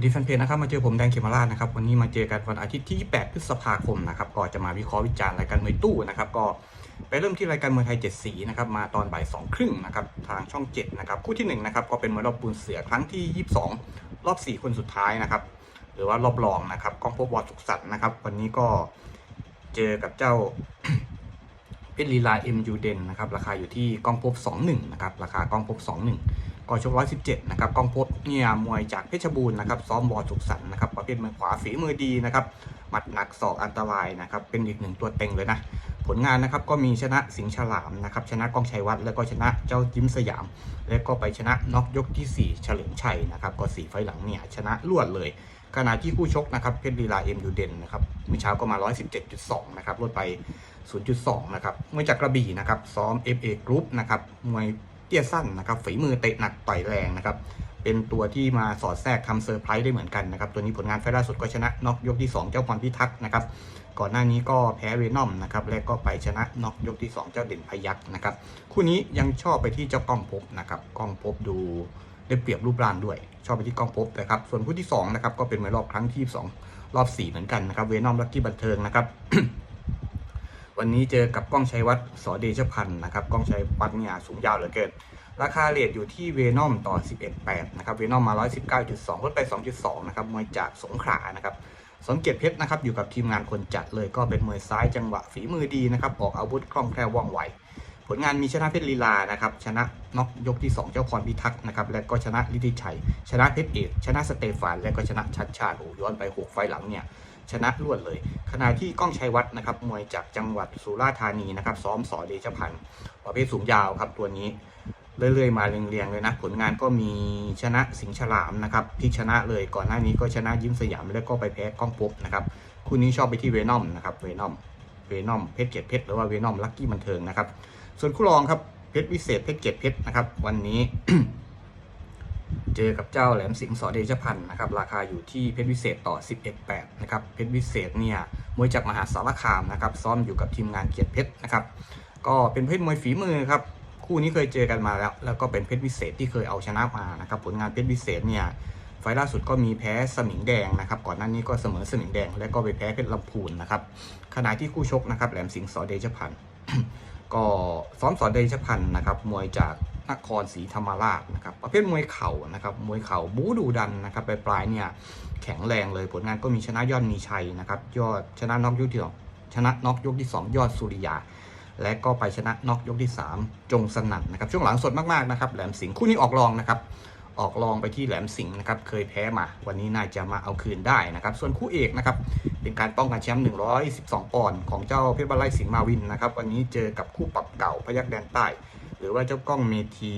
วัสดีแฟนเพจนะครับมาเจอผมแดงเขมราชนะครับวันนี้มาเจอกันวันอาทิตย์ที่ 8 พฤษภาคมนะครับก็จะมาวิเคราะห์วิจารณ์รายการมวยตู้นะครับก็ไปเริ่มที่รายการมวยไทยเจ็ดสีนะครับมาตอนบ่ายสองครึ่งนะครับทางช่อง7นะครับคู่ที่1นะครับก็เป็นมวยรอบปูนเสือครั้งที่ 22 รอบ 4 คนสุดท้ายนะครับหรือว่ารอบรองนะครับกองพบวอสุขสันต์นะครับวันนี้ก็เจอกับเจ้าเพชรลีลาเอ็มยูเดนนะครับราคาอยู่ที่กองพบ21นะครับราคากองพบ21 ก่อนชก117นะครับกองพบเนี่ยมวยจากเพชรบูรณ์นะครับซ้อมบอสุขสันต์นะครับประเภทมือขวาฝีมือดีนะครับหมัดหนักศอกอันตรายนะครับเป็นอีกหนึ่งตัวเต็งเลยนะผลงานนะครับก็มีชนะสิงห์ฉลามนะครับชนะกองชัยวัฒน์แล้วก็ชนะเจ้าจิ้มสยาม แล้วก็ไปชนะน็อกยกที่ 4 เฉลิมชัยนะครับก็สี่ไฟหลังเนี่ยชนะรวดเลย ขณะที่คู่ชกนะครับเพชรลีลาเอ็มยูเดนนะครับเมื่อเช้าก็มา 117.2 นะครับลดไป 0.2 นะครับมวยจากกระบี่นะครับซ้อม FA Group นะครับมวย เตี้ยสั้นนะครับฝีมือเตะหนักต่อยแรงนะครับเป็นตัวที่มาสอดแทรกทำเซอร์ไพรส์ได้เหมือนกันนะครับตัวนี้ผลงานไฟล์ล่าสุดก็ชนะน็อกยกที่ 2 เจ้าพรพิทักษ์นะครับก่อนหน้านี้ก็แพ้เวนอมนะครับและก็ไปชนะน็อกยกที่ 2 เจ้าเด่นพยักษ์นะครับคู่นี้ยังชอบไปที่เจ้ากล้องภพนะครับกล้องภพดูได้เปรียบรูปร่างด้วย ชอบไปที่กล้องภพนะครับส่วนคู่ที่สองนะครับก็เป็นมวยรอบครั้งที่สองรอบสี่เหมือนกันนะครับเวนอมลักกี้บันเทิงนะครับ วันนี้เจอกับกล้องชัยวัฒน์สอเดชพันธ์นะครับกล้องชัยวัฒน์เนี่ยสูงยาวเหลือเกิน ราคาเลทอยู่ที่เวนอมต่อ 11.8 นะครับเวนอมมา 119.2ลดไป 2.2 นะครับมวยจากสงขลานะครับสมเกียรติเพชรนะครับอยู่กับทีมงานคนจัดเลยก็เป็นมวยซ้ายจังหวะฝีมือดีนะครับออกอาวุธคล่องแคล่วว่องไวผลงานมีชนะเพชรลีลานะครับชนะน็อกยกที่ 2 เจ้าพรพิทักษ์นะครับและก็ชนะลิติชัย ชนะเพชรเอกชนะสเตฟานและก็ชนะชัดชาติโอ้ย้อนไป 6 ไฟหลังเนี่ย ชนะรวดเลย ขณะที่ก้องชัยวัฒน์นะครับมวยจากจังหวัดสุราษฎร์ธานีนะครับซ้อมสอเดชพันธ์ประเภทสูงยาวครับตัวนี้เรื่อยๆมาเรียงๆเลยนะผลงานก็มีชนะสิงห์ฉลามนะครับพลิกชนะเลยก่อนหน้านี้ก็ชนะยิ้มสยามแล้วก็ไปแพ้ก้องภพบนะครับคู่นี้ชอบไปที่เวนอมนะครับเวนอมเวนอมเพชรเกตเพชรหรือว่าเวนอมลักกี้บันเทิงนะครับส่วนคู่รองครับเพชรวิเศษเพชรเกตเพชรนะครับวันนี้ เจอกับเจ้าแหลมสิงห์สอเดชพันธ์นะครับราคาอยู่ที่เพชรวิเศษต่อ 11.8นะครับเพชรวิเศษเนี่ยมวยจากมหาสารคามนะครับซ้อมอยู่กับทีมงานเกียรติเพชรนะครับก็เป็นเพชรมวยฝีมือครับคู่นี้เคยเจอกันมาแล้ว แล้วก็เป็นเพชรวิเศษที่เคยเอาชนะมานะครับผลงานเพชรวิเศษเนี่ยไฟล์ล่าสุดก็มีแพ้สมิงแดงนะครับก่อนหน้านี้ก็เสมอสมิงแดง แล้วก็ไปแพ้เพชรลำพูนนะครับขณะที่คู่ชกนะครับแหลมสิงห์สอเดชพันธ์ก็ซ้อมสอเดชพันธ์นะครับมวยจาก นครศรีธรรมราชนะครับประเภทมวยเข่านะครับมวยเข่าบูดูดันนะครับปลายๆเนี่ยแข็งแรงเลยผลงานก็มีชนะยอดมีชัยนะครับยอดชนะน็อกยกที่สองชนะน็อกยกที่สองยอดสุริยา และก็ไปชนะน็อกยกที่ 3 จงสนั่นนะครับช่วงหลังสดมากๆนะครับแหลมสิงห์คู่นี้ออกรองนะครับออกรองไปที่แหลมสิงห์นะครับเคยแพ้มา วันนี้น่าจะมาเอาคืนได้นะครับ ส่วนคู่เอกนะครับเป็นการป้องกันแชมป์ 112 ปอนด์ของเจ้าเพชรบาไลสิงห์มาวินนะครับวันนี้เจอกับคู่ปรับเก่าพยักแดนใต้ หรือว่าเจ้ากล้องเมที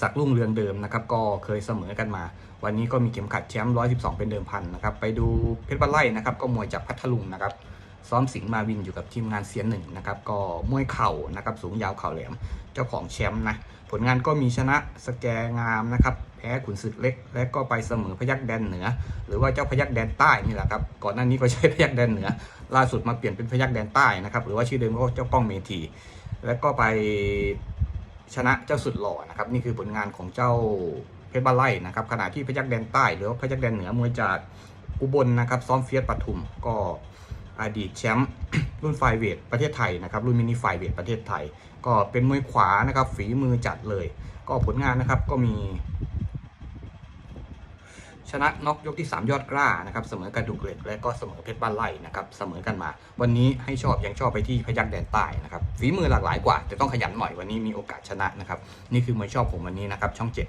สักลุ่งเรืองเดิมนะครับ ก็เคยเสมอกันมา วันนี้ก็มีเข็มขัดแชมป์112 เป็นเดิมพันนะครับ ไปดูเพชรบาไลนะครับ ก็มวยจากพัทลุงนะครับ ซ้อมสิงห์มาวินอยู่กับทีมงานเซียนหนึ่งนะครับ ก็มวยเข่านะครับ สูงยาวเข่าแหลม เจ้าของแชมป์นะ ผลงานก็มีชนะสแกงามนะครับ แพ้ขุนศึกเล็ก และก็ไปเสมอพยักแดนเหนือ หรือว่าเจ้าพยักแดนใต้นี่แหละครับ ก่อนหน้านี้ก็ใช้พยักแดนเหนือ ล่าสุดมาเปลี่ยนเป็นพยักแดนใต้นะครับ หรือว่าชื่อเดิมก็เจ้าก้องเมที แล้วก็ไปชนะเจ้าสุดหล่อนะครับนี่คือผลงานของเจ้าเพชรบ้านไร่นะครับขณะที่พยักแดนใต้หรือว่าพยักแดนเหนือมวยจากอุบลนะครับซ้อมเฟียสปทุมก็อดีตแชมป์รุ่นไฟเวทประเทศไทยนะครับรุ่นมินิไฟเวทประเทศไทย ก็เป็นมวยขวานะครับฝีมือจัดเลย ก็ผลงานนะครับก็มี ชนะน็อกยกที่ 3 ยอดกล้านะครับเสมอกระดูกเหล็กและก็เสมอเพชรบ้านไร่นะครับเสมอกันมา วันนี้ให้ชอบยังชอบไปที่พยักแดนใต้นะครับฝีมือหลากหลายกว่า แต่ต้องขยันหน่อยวันนี้มีโอกาสชนะนะครับนี่คือมวยชอบผมวันนี้นะครับช่องเจ็ด